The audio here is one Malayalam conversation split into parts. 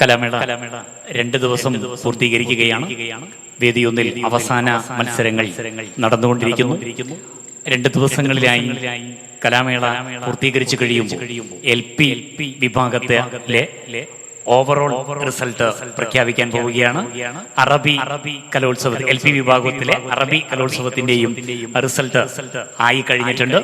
കലാമേള കലാമേള രണ്ട് ദിവസം പൂർത്തീകരിക്കുകയാണ്. വേദിയൊന്നിൽ അവസാന മത്സരങ്ങൾ നടന്നുകൊണ്ടിരിക്കുന്നു. രണ്ട് ദിവസങ്ങളിലായി കലാമേള പൂർത്തീകരിച്ചു കഴിയുമ്പോൾ എൽ പി വിഭാഗത്തിലെ ഓവറോൾ റിസൾട്ട് പ്രഖ്യാപിക്കാൻ പോവുകയാണ്. അറബി അറബി കലോത്സവ എൽ പി വിഭാഗത്തിലെ അറബി കലോത്സവത്തിന്റെയും റിസൾട്ട് ആയി കഴിഞ്ഞിട്ടുണ്ട്.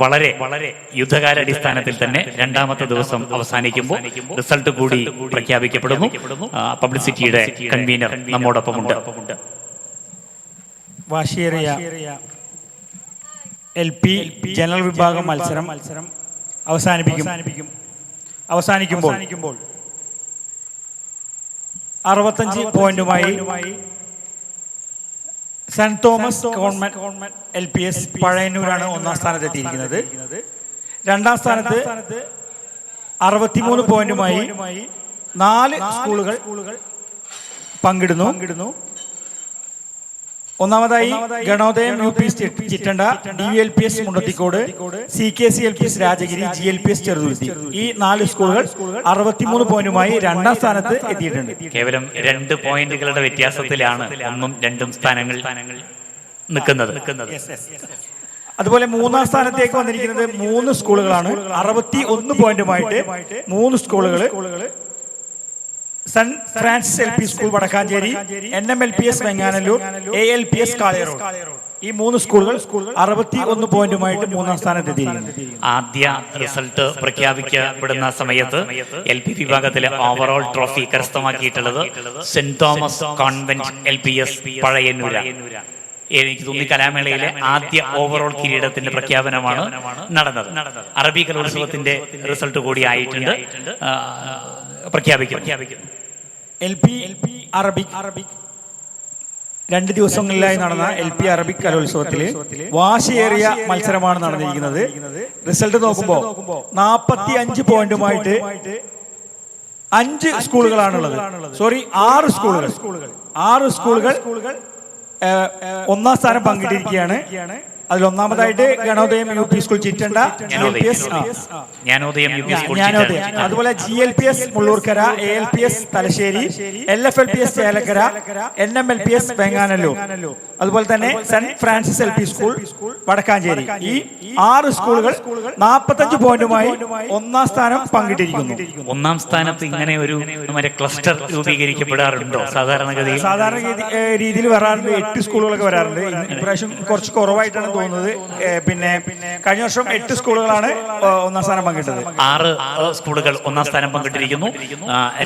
വളരെ വളരെ യുദ്ധകാലാടിസ്ഥാനത്തിൽ തന്നെ രണ്ടാമത്തെ ദിവസം അവസാനിക്കുമ്പോൾ റിസൾട്ട് കൂടി പ്രഖ്യാപിക്കപ്പെടുന്നു. പബ്ലിസിറ്റിയുടെ കൺവീനർ നമ്മോടൊപ്പമുണ്ട്. വാശിയേറിയ എൽ പി ജനറൽ വിഭാഗം മത്സരം മത്സരം അവസാനിപ്പിക്കും. അവസാനിക്കുമ്പോൾ അറുപത്തഞ്ച് പോയിന്റുമായി Saint Thomas government L P S പഴയന്നൂരാണ് ഒന്നാം സ്ഥാനത്ത് എത്തിയിരിക്കുന്നത്. രണ്ടാം സ്ഥാനത്ത് അറുപത്തിമൂന്ന് പോയിന്റുമായി നാല് സ്കൂളുകൾ പങ്കിടുന്നു. പങ്കിടുന്നു. ഒന്നാമതായി Ganodayam U P Chittanda D L P S Mundathikode C K C L P S Rajagiri G L P S Cheruthuruthy. ഈ നാല് സ്കൂളുകൾ അറുപത്തിമൂന്ന് പോയിന്റുമായി രണ്ടാം സ്ഥാനത്ത് എത്തിയിട്ടുണ്ട്. കേവലം രണ്ട് പോയിന്റുകളുടെ വ്യത്യാസത്തിലാണ് ഒന്നും രണ്ടും സ്ഥാനങ്ങൾ നിൽക്കുന്നത്. അതുപോലെ മൂന്നാം സ്ഥാനത്തേക്ക് വന്നിരിക്കുന്നത് മൂന്ന് സ്കൂളുകളാണ്. അറുപത്തി ഒന്ന് പോയിന്റുമായിട്ട് മൂന്ന് സ്കൂളുകൾ San Francis L P school Vadakkanchery N M L P S Venganellur A L P S Kalayarode ഈ മൂന്ന് സ്കൂളുകൾ അറുപത്തി ഒന്ന് പോയിന്റുമായിട്ട് മൂന്നാം സ്ഥാനത്തെത്തി ആദ്യ റിസൾട്ട് പ്രഖ്യാപിക്കപ്പെടുന്ന സമയത്ത് എൽ പി വിഭാഗത്തിലെ overall trophy കരസ്ഥമാക്കിയിട്ടുള്ളത് Saint Thomas convent L P S Pazhayannur. എനിക്ക് തോന്നി കലാമേളയിലെ ആദ്യ ഓവറോൾ കിരീടത്തിന്റെ പ്രഖ്യാപനമാണ് നടന്നത്. അറബി കലോത്സവത്തിന്റെ റിസൾട്ട് കൂടി ആയിട്ടുണ്ട്. ആ, പ്രഖ്യാപിക്കും P L P Arabic Arabic രണ്ട് ദിവസങ്ങളിലായി നടന്ന എൽ പി അറബിക് കലോത്സവത്തിൽ വാശിയേറിയ മത്സരമാണ് നടന്നിരിക്കുന്നത്. റിസൾട്ട് നോക്കുമ്പോൾ നാപ്പത്തി അഞ്ച് പോയിന്റുമായിട്ട് അഞ്ച് സ്കൂളുകളാണുള്ളത്. സോറി ആറ് സ്കൂളുകൾ. ആറ് സ്കൂളുകൾ ഒന്നാം സ്ഥാനം പങ്കിട്ടിരിക്കുകയാണ്. അതിൽ ഒന്നാമതായിട്ട് Ganodayam U P school Chittanda Jnanodayam Jnanodayam അതുപോലെ G L P S Mullurkara A L P S Thalassery L F L P S Chelakkara N M L P S Venganellur. അതുപോലെ തന്നെ Saint Francis L P school Vadakkanchery. ഈ ആറ് സ്കൂളുകൾ നാൽപ്പത്തഞ്ച് പോയിന്റുമായി ഒന്നാം സ്ഥാനം പങ്കിട്ടിരിക്കുന്നു. ഒന്നാം സ്ഥാനത്ത് ഇങ്ങനെ ഒരു ക്ലസ്റ്റർ രൂപീകരിക്കപ്പെടാറുണ്ടോ? സാധാരണഗതിയിൽ? സാധാരണ രീതി- രീതിയിൽ വരാറുണ്ട്. എട്ട് സ്കൂളുകളൊക്കെ വരാറുണ്ട്. ഇപ്രാവശ്യം കുറച്ച് കുറവായിട്ടാണ് തോന്നുന്നത് പിന്നെ കഴിഞ്ഞ വർഷം എട്ട് സ്കൂളുകളാണ് ഒന്നാം സ്ഥാനം പങ്കിട്ടത്. ആറ് സ്കൂളുകൾ ഒന്നാം സ്ഥാനം പങ്കിട്ടിരിക്കുന്നു.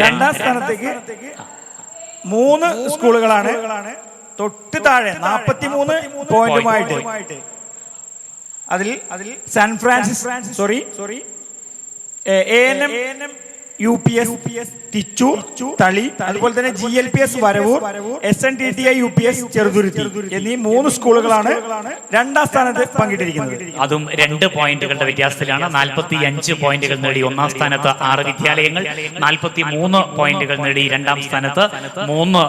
രണ്ടാം സ്ഥാനത്തേക്ക് മൂന്ന് സ്കൂളുകളാണ് തൊട്ട് താഴെ നാൽപ്പത്തിമൂന്ന് പോയിന്റുമായിട്ട്. അതിൽ അതിൽ San Francis sorry sorry A N M U P S തിച്ചു തളി അതുപോലെ തന്നെ G L P S Varavoor S N T T I U P S Cheruthuruthy എന്നീ മൂന്ന് സ്കൂളുകളാണ് രണ്ടാം സ്ഥാനത്ത് പങ്കിട്ടിരിക്കുന്നത്. അതും രണ്ട് പോയിന്റുകളുടെ വ്യത്യാസത്തിലാണ്. നാൽപ്പത്തി അഞ്ച് പോയിന്റുകൾ നേടി ഒന്നാം സ്ഥാനത്ത് ആറ് വിദ്യാലയങ്ങൾ നാൽപ്പത്തി മൂന്ന് പോയിന്റുകൾ നേടി രണ്ടാം സ്ഥാനത്ത് മൂന്ന്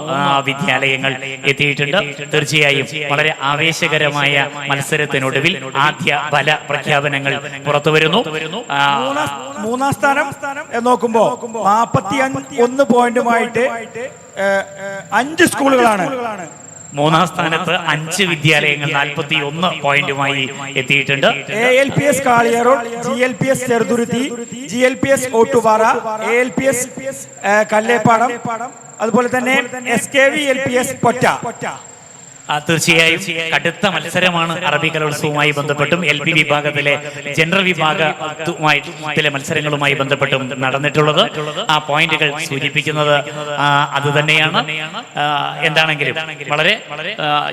വിദ്യാലയങ്ങൾ എത്തിയിട്ടുണ്ട്. തീർച്ചയായും വളരെ ആവേശകരമായ മത്സരത്തിനൊടുവിൽ ആദ്യ ഫല പ്രഖ്യാപനങ്ങൾ പുറത്തു വരുന്നു മൂന്നാം സ്ഥാനം ഏ, നോക്കുമ്പോ നാപ്പത്തി ഒന്ന് പോയിന്റുമായിട്ട് അഞ്ച് സ്കൂളുകളാണ്. മൂന്നാം സ്ഥാനത്ത് അഞ്ച് വിദ്യാലയങ്ങൾ നാൽപ്പത്തി ഒന്ന് പോയിന്റുമായി എത്തിയിട്ടുണ്ട്. A L P S Kaliyaro G L P S Cheruthuruthy G L P S Ottupara A L P S Kallepadam അതുപോലെ തന്നെ S K V L P S Potta. തീർച്ചയായും കടുത്ത മത്സരമാണ് അറബി കലോത്സവവുമായി ബന്ധപ്പെട്ടും എൽ പി വിഭാഗത്തിലെ ജനറൽ വിഭാഗത്തിലെ മത്സരങ്ങളുമായി ബന്ധപ്പെട്ടും നടന്നിട്ടുള്ളത്. ആ പോയിന്റുകൾ സൂചിപ്പിക്കുന്നത് അത് തന്നെയാണ്. എന്താണെങ്കിലും വളരെ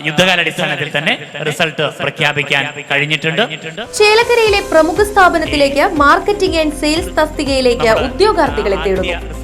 യുദ്ധകാലാടിസ്ഥാനത്തിൽ തന്നെ റിസൾട്ട് പ്രഖ്യാപിക്കാൻ കഴിഞ്ഞിട്ടുണ്ട്. ചേലക്കരയിലെ പ്രമുഖ സ്ഥാപനത്തിലേക്ക് മാർക്കറ്റിംഗ് ആൻഡ് സെയിൽസ് തസ്തികയിലേക്ക് ഉദ്യോഗാർത്ഥികളെ തേടുന്നു.